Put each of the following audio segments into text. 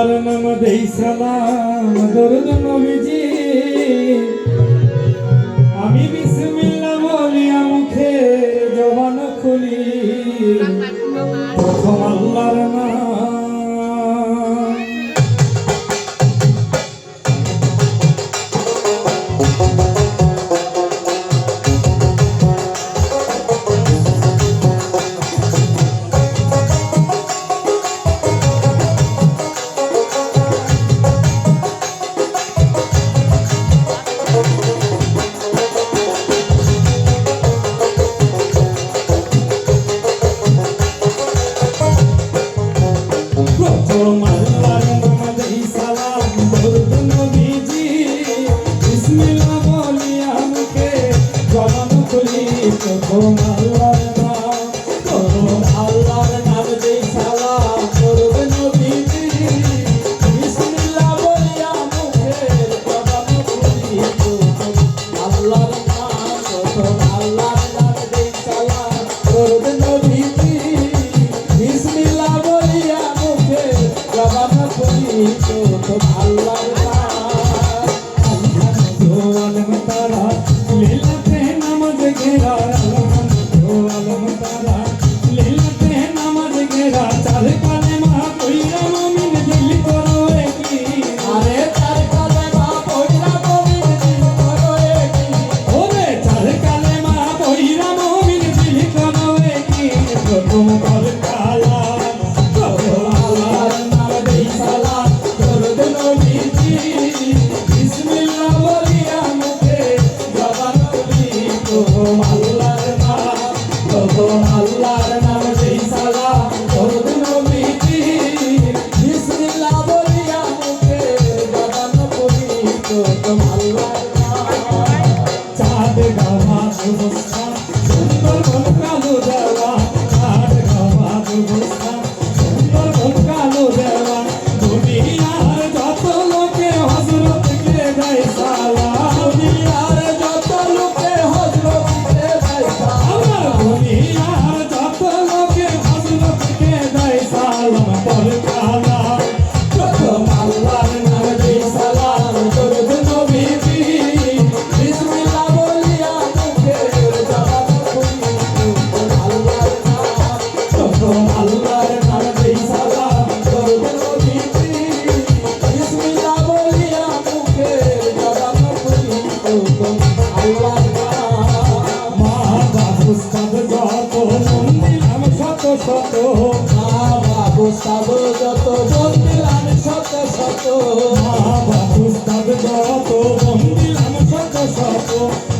আল্লাহর নাম দেই সালাম। দরুদ নবীজি আল্লাহর নাম তখন আল্লাহর নাম সেই সালা করবেন মিটি বিসমিল্লাহ বলিয়া মুখে বাদান করি তখন আল্লাহর নাম চাঁদ গাভা শুভস্থা amor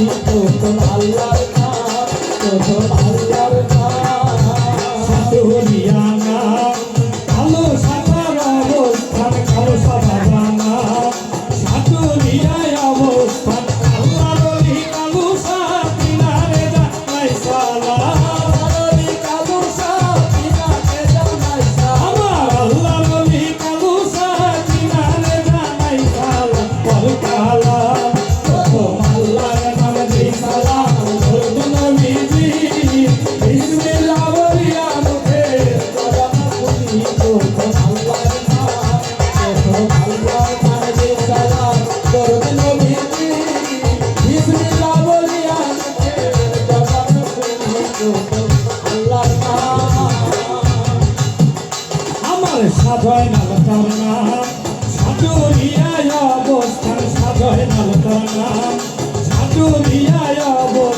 কত আল্লাহ কত সাজয় নাল তার নাম সাটুরিয়ায় অবস্থান সাজয় নাল তার নাম সাটুরিয়ায় অবস্থান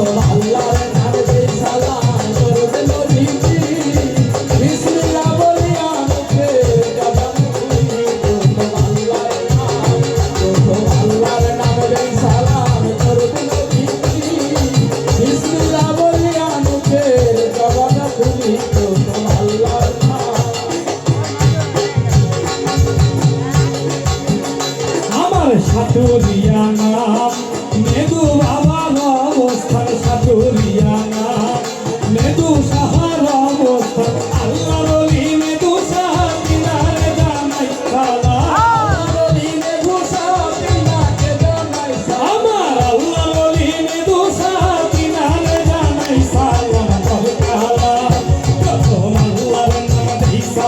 我们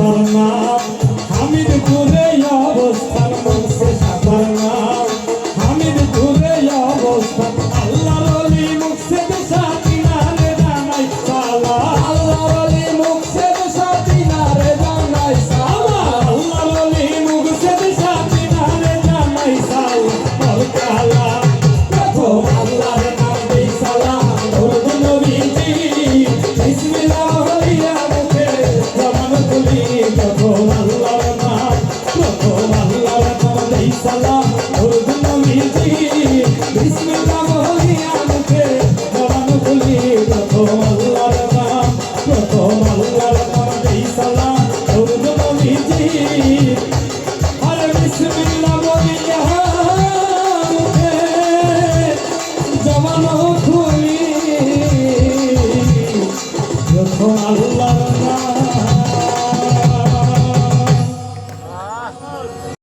tornar